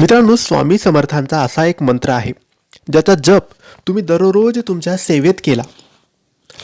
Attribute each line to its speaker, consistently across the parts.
Speaker 1: मित्रांनो स्वामी समर्थांचा असा एक मंत्र आहे ज्याचा जप तुम्ही दररोज तुमच्या सेवेत केला.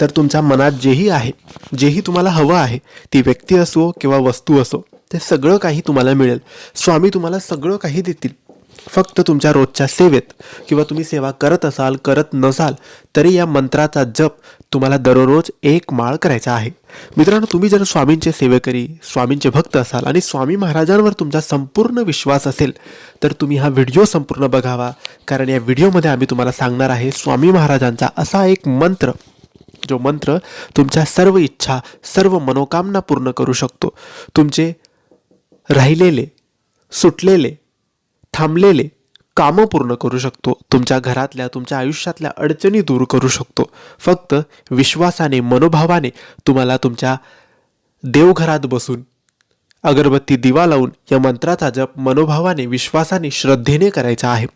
Speaker 1: तर तुमच्या मनात जेही आहे जेही तुम्हाला हवं आहे ती व्यक्ती असो किंवा वस्तू असो ते सगळं काही तुम्हाला मिळेल. स्वामी तुम्हाला सगळं काही देतील. फक्त तुमच्या रोजच्या सेवेत किंवा तुम्ही सेवा करत असाल करत नसाल तरी या मंत्राचा जप तुम्हाला दररोज एक माळ करायचा आहे. मित्रांनो तुम्ही जर स्वामींचे सेवेकरी स्वामींचे भक्त असाल आणि स्वामी महाराजांवर तुमचा संपूर्ण विश्वास असेल तर तुम्ही हा व्हिडिओ संपूर्ण बघावा. कारण या व्हिडिओमध्ये आम्ही तुम्हाला सांगणार आहे स्वामी महाराजांचा असा एक मंत्र जो मंत्र तुमच्या सर्व इच्छा सर्व मनोकामना पूर्ण करू शकतो. तुमचे राहिलेले सुटलेले थांबलेले कामं पूर्ण करू शकतो. तुमच्या घरातल्या तुमच्या आयुष्यातल्या अडचणी दूर करू शकतो. फक्त विश्वासाने मनोभावाने तुम्हाला तुमच्या देवघरात बसून अगरबत्ती दिवा लावून या मंत्राचा जप मनोभावाने विश्वासाने श्रद्धेने करायचा आहे.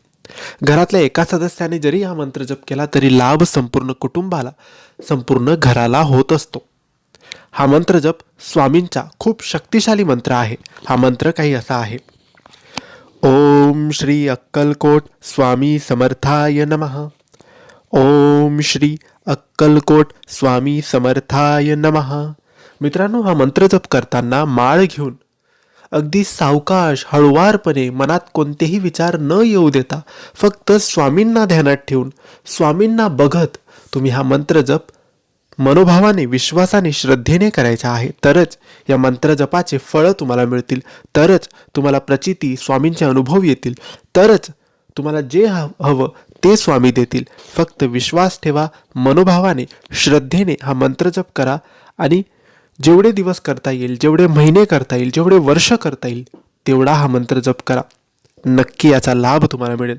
Speaker 1: घरातल्या एका सदस्याने जरी हा मंत्र जप केला तरी लाभ संपूर्ण कुटुंबाला संपूर्ण घराला होत असतो. हा मंत्र जप स्वामींचा खूप शक्तिशाली मंत्र आहे. हा मंत्र काही असा आहे. ओम श्री अक्कलकोट स्वामी समर्थाय नमः। ओम श्री अक्कलकोट स्वामी समर्थाय नमः। मित्रांनो हा मंत्र जप करताना माळ घेऊन अगदी सावकाश हळुवारपणे मनात कोणतेही विचार न येऊ देता फक्त स्वामींना ध्यानात ठेवून स्वामींना बघत तुम्ही हा मंत्र जप मनोभावाने विश्वासाने श्रद्धेने करायचा आहे. तरच या मंत्रजपाचे फळं तुम्हाला मिळतील. तरच तुम्हाला प्रचिती स्वामींचे अनुभव येतील. तरच तुम्हाला जे ह- हवं ते स्वामी देतील. फक्त विश्वास ठेवा मनोभावाने श्रद्धेने हा मंत्रजप करा आणि जेवढे दिवस करता येईल जेवढे महिने करता येईल जेवढे वर्ष करता येईल तेवढा हा मंत्र जप करा. नक्की याचा लाभ तुम्हाला मिळेल.